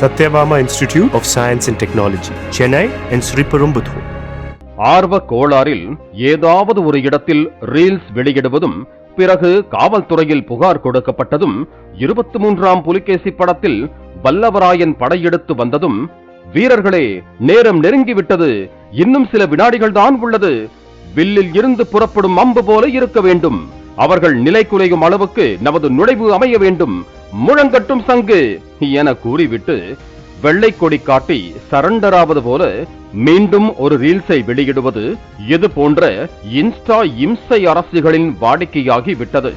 Sathyabama institute of science and technology Chennai and Sriperumbudur. ஆர்வ கோளாறில் ஏதாவது ஒரு இடத்தில் ரீல்ஸ் வெளியிடுவதும் பிறகு காவல்துறையில் புகார் கொடுக்கப்பட்டதும் இருபத்தி மூன்றாம் புலிகேசி படத்தில் வல்லவராயன் படையெடுத்து வந்ததும் வீரர்களே நேரம் நெருங்கிவிட்டது. இன்னும் சில வினாடிகள் தான் உள்ளது. வில்லில் இருந்து புறப்படும் அம்பு போல இருக்க வேண்டும். அவர்கள் நிலை குலையும் அளவுக்கு நமது நுழைவு அமைய வேண்டும். முழங்கட்டும் சங்கு என கூறிவிட்டு வெள்ளை கொடி காட்டி சரண்டராவது போல மீண்டும் ஒரு ரீல்ஸை வெளியிடுவது இது போன்ற இன்ஸ்டா இம்சை அரசுகளின் வாடிக்கையாகி விட்டது.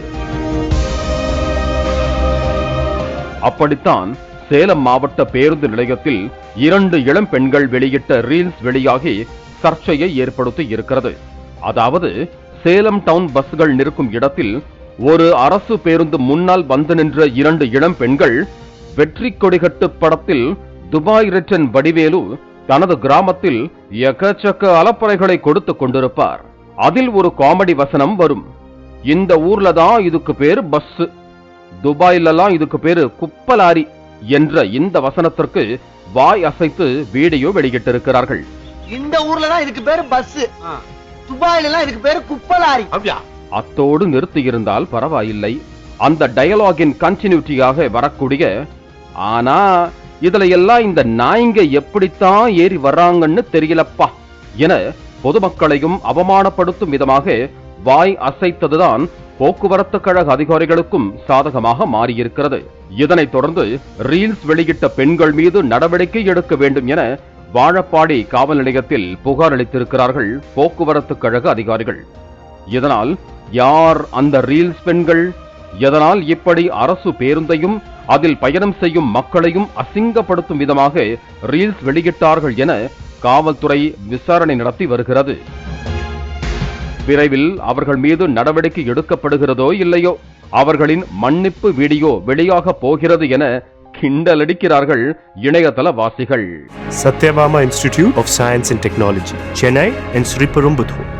அப்படித்தான் சேலம் மாவட்ட பேருந்து நிலையத்தில் இரண்டு இளம் பெண்கள் வெளியிட்ட ரீல்ஸ் வெளியாகி சர்ச்சையை ஏற்படுத்தி இருக்கிறது. அதாவது சேலம் டவுன் பஸ்கள் நிற்கும் இடத்தில் ஒரு அரசு பேருந்து முன்னால் வந்து நின்ற இரண்டு இளம் பெண்கள் வெற்றி கொடிகட்டு படத்தில் துபாய் ரிட்டன் வடிவேலு தனது கிராமத்தில் எக்கச்சக்க அலப்பறைகளை கொடுத்து கொண்டிருப்பார். அதில் ஒரு காமெடி வசனம் வரும். இந்த ஊர்ல தான் இதுக்கு பேரு பஸ். துபாயிலலாம் இதுக்கு பேரு குப்பலாரி என்ற இந்த வசனத்திற்கு வாய் அசைத்து வீடியோ வெளியிட்டிருக்கிறார்கள். இந்த ஊர்ல தான் இதுக்கு பேரு பஸ் துபாயில எல்லாம் இதுக்கு பேரு குப்பலாரி. அத்தோடு நிறுத்தியிருந்தால் பரவாயில்லை. அந்த டயலாகின் கண்டினியூட்டியாக வரக்கூடிய ஆனா இதுல எல்லாம் இந்த நாய்ங்க எப்படித்தான் ஏறி வர்றாங்கன்னு தெரியலப்பா என பொதுமக்களையும் அவமானப்படுத்தும் விதமாக வாய் அசைத்ததுதான் போக்குவரத்து கழக அதிகாரிகளுக்கும் சாதகமாக மாறியிருக்கிறது. இதனைத் தொடர்ந்து ரீல்ஸ் வெளியிட்ட பெண்கள் மீது நடவடிக்கை எடுக்க வேண்டும் என வாழப்பாடி காவல் நிலையத்தில் புகார் அளித்திருக்கிறார்கள் போக்குவரத்து கழக அதிகாரிகள். இதனால் யார் அந்த ரீல்ஸ் பெண்கள்? எதனால் இப்படி அரசு பேருந்தையும் அதில் பயணம் செய்யும் மக்களையும் அசிங்கப்படுத்தும் விதமாக ரீல்ஸ் வெளியிட்டார்கள் என காவல்துறை விசாரணை நடத்தி வருகிறது. விரைவில் அவர்கள் மீது நடவடிக்கை எடுக்கப்படுகிறதோ இல்லையோ அவர்களின் மன்னிப்பு வீடியோ வெளியாக போகிறது என கிண்டலடிக்கிறார்கள் இணையதள வாசிகள். Sathyabama institute of science and technology Chennai and Sriperumbudur.